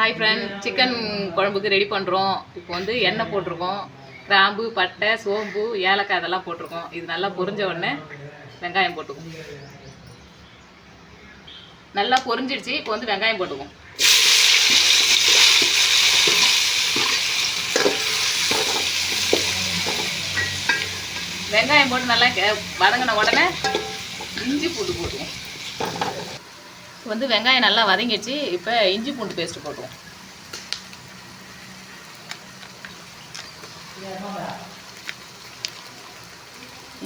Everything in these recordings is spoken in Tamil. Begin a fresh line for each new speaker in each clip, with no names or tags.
ஹாய் ஃப்ரெண்ட் சிக்கன் குழம்புக்கு ரெடி பண்ணுறோம் இப்போ வந்து எண்ணெய் போட்டிருக்கோம். கிராம்பு பட்டை சோம்பு ஏலக்காய் இதெல்லாம் போட்டிருக்கோம். இது நல்லா பொரிஞ்ச உடனே வெங்காயம் போட்டுக்குவோம். நல்லா பொரிஞ்சிடுச்சு. இப்போ வந்து வெங்காயம் போட்டுக்குவோம். வெங்காயம் போட்டு நல்லா வதங்கின உடனே இஞ்சி பூண்டு போட்டுக்குவோம். வந்து வெங்காயம் நல்லா வதங்கிடுச்சு. இப்போ இஞ்சி பூண்டு பேஸ்ட் போட்டுருவோம்.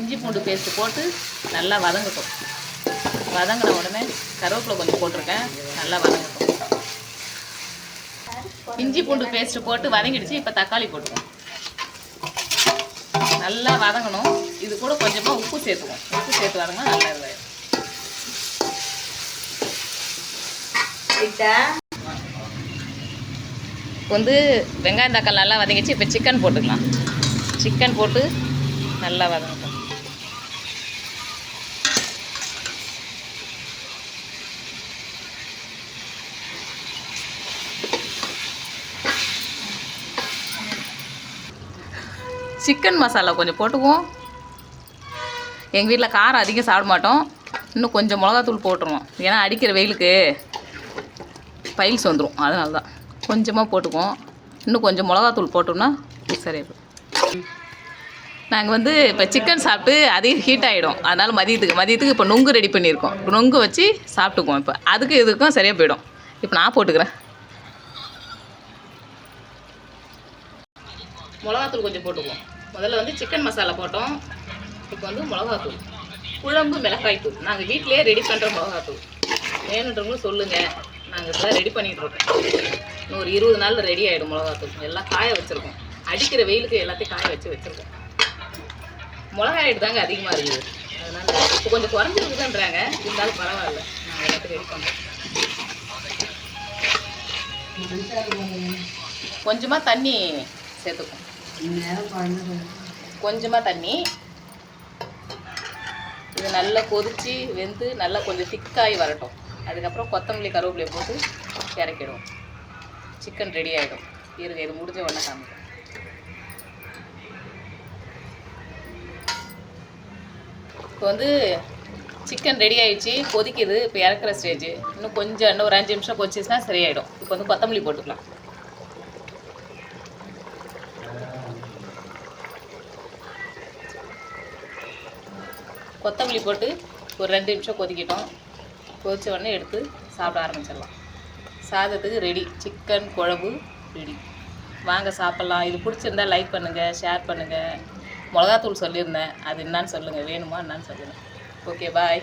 இஞ்சி பூண்டு பேஸ்ட் போட்டு நல்லா வதங்கட்டும். வதங்கின உடனே கருவேப்பிலை கொஞ்சம் போட்டிருக்கேன். நல்லா வதங்கட்டும். இஞ்சி பூண்டு பேஸ்ட் போட்டு வதங்கிடுச்சு. இப்போ தக்காளி போட்டுருவோம். நல்லா வதங்கணும். இது கூட கொஞ்சமாக உப்பு சேர்த்துவோம். உப்பு சேர்த்து வதங்கினா நல்லா இருந்தாயிடும் இப்போ வந்து வெங்காயம் தக்காளி நல்லா வதங்கிச்சு. இப்போ சிக்கன் போட்டுக்கலாம். சிக்கன் போட்டு நல்லா வதங்கட்டும். சிக்கன் மசாலா கொஞ்சம் போட்டுக்குவோம். எங்கள் வீட்டில் காரம் அதிகம் சாப்பிட மாட்டோம். இன்னும் கொஞ்சம் மிளகாத்தூள் போட்டுருவோம். ஏன்னா அடிக்கிற வெயிலுக்கு. பைல்ஸ் வந்துடும் அதனால தான் கொஞ்சமாக போட்டுக்குவோம். இன்னும் கொஞ்சம் மிளகாத்தூள் போட்டோம்னா சரியாக நாங்கள் வந்து இப்போ சிக்கன் சாப்பிட்டு அதே ஹீட் ஆகிடும் அதனால் மதியத்துக்கு மதியத்துக்கு இப்போ நொங்கு ரெடி பண்ணியிருக்கோம். நொங்கு வச்சு சாப்பிட்டுக்குவோம் இப்போ. அதுக்கு இதுக்கும் சரியாக போயிடும். இப்போ நான் போட்டுக்கிறேன். மிளகாத்தூள் கொஞ்சம் போட்டுக்குவோம். முதல்ல வந்து சிக்கன் மசாலா போட்டோம். இப்போ வந்து மிளகாத்தூள். குழம்பு மிளகாய் தூள் நாங்கள் வீட்டிலேயே ரெடி பண்ணுற மிளகாத்தூள். வேணுன்றவங்களும் சொல்லுங்கள் நாங்கள் இப்போ ரெடி பண்ணிகிட்டு இருக்கோம். இன்னும் ஒரு இருபது நாளில் ரெடி ஆகிடும் மிளகாத்தூள். எல்லாம் காய வச்சுருக்கோம். அடிக்கிற வெயிலுக்கு எல்லாத்தையும் காய வச்சு வச்சுருக்கோம். மிளகாய் தாங்க அதிகமாக இருக்குது. அதனால் இப்போ கொஞ்சம் குறைஞ்சிருக்குதுன்றாங்க. இருந்தாலும் பரவாயில்ல. நாங்கள் எல்லாத்தையும் ரெடி பண்ணுறோம் கொஞ்சமாக தண்ணி சேர்த்துக்கும் கொஞ்சமாக தண்ணி. இது நல்லா கொதித்து வெந்து நல்லா கொஞ்சம் திக்காகி வரட்டும். அதுக்கப்புறம் கொத்தமல்லி கருவேப்பிலையை போட்டு இறக்கிடுவோம். சிக்கன் ரெடி ஆகிடும் இருங்க இது முடிஞ்ச உடனே காமிக்கிறேன். இப்போ வந்து சிக்கன் ரெடி ஆகிடுச்சு கொதிக்குது இப்போ இறக்குற ஸ்டேஜ் இன்னும் கொஞ்சம் இன்னும் ஒரு அஞ்சு நிமிஷம் கொதிச்சுன்னா சரியாயிடும். இப்போ வந்து கொத்தமல்லி போட்டுக்கலாம். கொத்தமல்லி போட்டு ஒரு ரெண்டு நிமிஷம் கொதிக்கிட்டோம். கொதிச்ச உடனே எடுத்து சாப்பிட ஆரம்பிச்சிடலாம். சாதத்துக்கு ரெடி சிக்கன் குழம்பு ரெடி வாங்க சாப்பிட்லாம். இது பிடிச்சிருந்தா லைக் பண்ணுங்கள் ஷேர் பண்ணுங்கள் மிளகாத்தூள் சொல்லியிருந்தேன். அது என்னான்னு சொல்லுங்கள் வேணுமா என்னான்னு சொல்லுங்கள் ஓகே பாய்